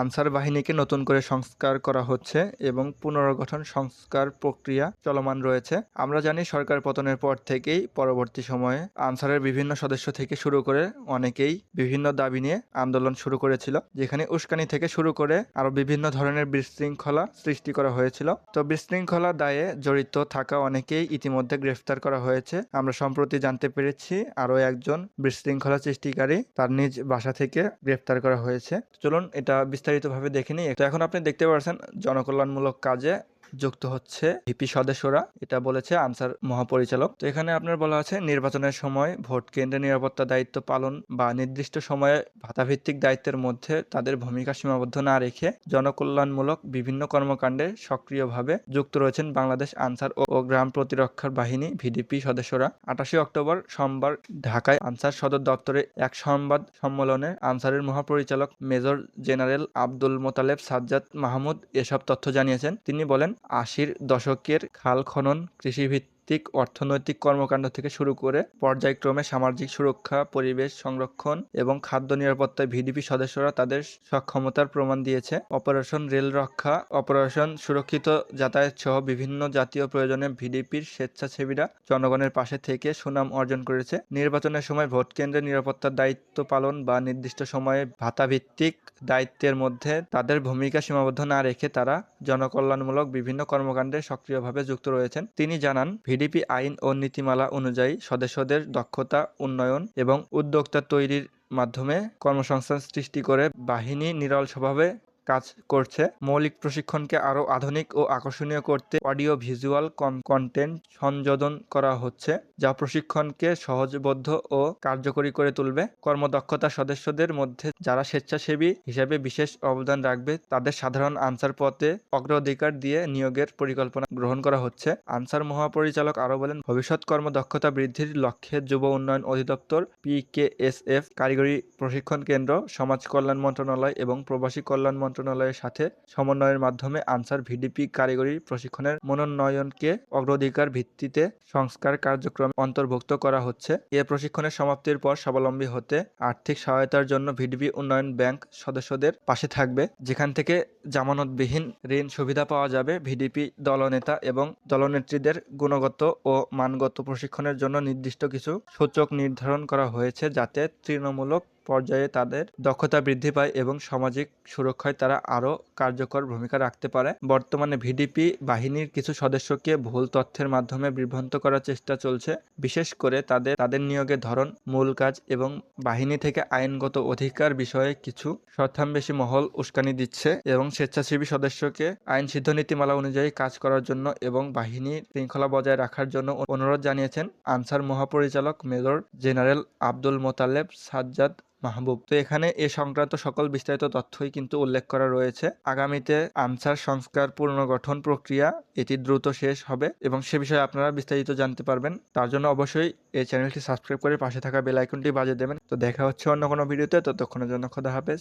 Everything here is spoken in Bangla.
আনসার বাহিনীকে নতুন করে সংস্কার করা হচ্ছে এবং পুনর্গঠন সংস্কার প্রক্রিয়া চলমান রয়েছে। আমরা জানি সরকার পতনের পর থেকেই পরবর্তী সময়ে আনসারের বিভিন্ন সদস্য থেকে শুরু করে অনেকেই বিভিন্ন দাবি নিয়ে আন্দোলন শুরু করেছিল, যেখানে উস্কানি থেকে শুরু করে আরও বিভিন্ন ধরনের বিশৃঙ্খলা সৃষ্টি করা হয়েছিল। তো বিশৃঙ্খলা দায়ে জড়িত থাকা অনেকেই ইতিমধ্যে গ্রেফতার করা হয়েছে। আমরা সম্প্রতি জানতে পেরেছি আরও একজন বিশৃঙ্খলা সৃষ্টিকারী তার নিজ বাসা থেকে গ্রেফতার করা হয়েছে। চলুন এটা বিস্তারিতভাবে দেখে নিই। তো এখন আপনি দেখতে পাচ্ছেন জনকল্যাণমূলক কাজে যুক্ত হচ্ছে ভিপি সদস্যরা। এটা বলেছে আনসার মহাপরিচালক। তো এখানে আপনার বলা আছে, নির্বাচনের সময় ভোট কেন্দ্রে নিরাপত্তা দায়িত্ব পালন বা নির্দিষ্ট সময়ে ভাতাভিত্তিক দায়িত্বের মধ্যে তাদের ভূমিকা সীমাবদ্ধ না রেখে জনকল্যাণমূলক বিভিন্ন কর্মকাণ্ডে সক্রিয়ভাবে যুক্ত রয়েছেন বাংলাদেশ আনসার ও গ্রাম প্রতিরক্ষার বাহিনী ভিডিপি সদস্যরা। আটাশে অক্টোবর সোমবার ঢাকায় আনসার সদর দপ্তরে এক সংবাদ সম্মেলনে আনসারের মহাপরিচালক মেজর জেনারেল আব্দুল মোতালেব সাজ্জাদ মাহমুদ এসব তথ্য জানিয়েছেন। তিনি বলেন আশির দশকের খাল খনন কৃষিভিত্তিক অর্থনৈতিক কর্মকাণ্ড থেকে শুরু করে পর্যায়ক্রমে সামাজিক সুরক্ষা, পরিবেশ সংরক্ষণ এবং খাদ্য নিরাপত্তায় ভিডিপি সদস্যরা তাদের সক্ষমতার প্রমাণ দিয়েছে। অপারেশন রেল রক্ষা, অপারেশন সুরক্ষিত যাতায়াত সহ বিভিন্ন জাতীয় প্রয়োজনে ভিডিপির স্বেচ্ছাসেবীরা জনগণের পাশে থেকে সুনাম অর্জন করেছে। নির্বাচনের সময় ভোট কেন্দ্রে নিরাপত্তার দায়িত্ব পালন বা নির্দিষ্ট সময়ে ভাতাভিত্তিক দায়িত্বের মধ্যে তাদের ভূমিকা সীমাবদ্ধ না রেখে তারা জনকল্যাণমূলক বিভিন্ন কর্মকাণ্ডে সক্রিয়ভাবে যুক্ত রয়েছেন। তিনি জানান ভিডিপি আইন ও নীতিমালা অনুযায়ী সদস্যদের দক্ষতা, উন্নয়ন এবং উদ্যোক্তা তৈরির মাধ্যমে কর্মসংস্থান সৃষ্টি করে বাহিনী নিরলসভাবে কাজ করছে। মৌলিক প্রশিক্ষণকে আরও আধুনিক ও আকর্ষণীয় করতে অডিও, ভিজুয়াল কন্টেন্ট সংযোজন করা হচ্ছে, যা প্রশিক্ষণকে সহজবদ্ধ ও কার্যকরী করে তুলবে। কর্মদক্ষতা সদস্যদের মধ্যে যারা স্বেচ্ছাসেবী হিসেবে বিশেষ অবদান রাখবে, তাদের সাধারণ আনসার পথে অগ্রাধিকার দিয়ে নিয়োগের পরিকল্পনা গ্রহণ করা হচ্ছে। আনসার মহাপরিচালক আরও বলেন, ভবিষ্যৎ কর্মদক্ষতা বৃদ্ধির লক্ষ্যে যুব উন্নয়ন অধিদপ্তর পিকেএসএফ কারিগরি প্রশিক্ষণ কেন্দ্র, সমাজ কল্যাণ মন্ত্রণালয় এবং প্রবাসী কল্যাণ মন্ত্রণালয়ের সাথে সমন্বয়ের মাধ্যমে আনসার ভিডিপি কারিগরি প্রশিক্ষণের মনোনয়নকে অগ্রাধিকার ভিত্তিতে সংস্কার কার্যক্রমে অন্তর্ভুক্ত করা হচ্ছে। এ প্রশিক্ষণের সমাপ্তির পর স্বাবলম্বী হতে আর্থিক সহায়তার জন্য ভিডিপি উন্নয়ন ব্যাংক সদস্যদের পাশে থাকবে। যেখান থেকে জামানতবিহীন ঋণ সুবিধা পাওয়া যাবে। ভিডিপি দলনেতা এবং দলনেত্রীদের গুণগত ও মানগত প্রশিক্ষণের জন্য নির্দিষ্ট কিছু সূচক নির্ধারণ করা হয়েছে যাতে তৃণমূলক পর্যায়ে তাদের দক্ষতা বৃদ্ধি পায় এবং সামাজিক সুরক্ষায় তারা আরও কার্যকর ভূমিকা রাখতে পারে। বর্তমানে ভিডিপি বাহিনীর কিছু সদস্যকে ভুল তথ্যের মাধ্যমে বিভ্রান্ত করার চেষ্টা চলছে। বিশেষ করে তাদের তাদের নিয়োগের ধরন, মূল কাজ এবং বাহিনী থেকে আইনগত অধিকার বিষয়ে কিছু শর্তান্বেষী মহল উস্কানি দিচ্ছে এবং স্বেচ্ছাসেবী সদস্যকে আইন সিদ্ধ নীতিমালা অনুযায়ী কাজ করার জন্য এবং বাহিনীর শৃঙ্খলা বজায় রাখার জন্য অনুরোধ জানিয়েছেন। আনসার মহাপরিচালক মেজর জেনারেল আব্দুল মোতালেব সাজ্জাদ মাহবুব। তো এখানে এ সংক্রান্ত সকল বিস্তারিত তথ্যই কিন্তু উল্লেখ করা রয়েছে। আগামীতে আনসার সংস্কার পুনর্গঠন প্রক্রিয়া এটি দ্রুত শেষ হবে এবং সে বিষয়ে আপনারা বিস্তারিত জানতে পারবেন। তার জন্য অবশ্যই এই চ্যানেলটি সাবস্ক্রাইব করে পাশে থাকা বেল আইকনটি বাজিয়ে দেবেন। তো দেখা হচ্ছে অন্য কোনো ভিডিওতে। ততক্ষণের জন্য খোদা হাফেজ।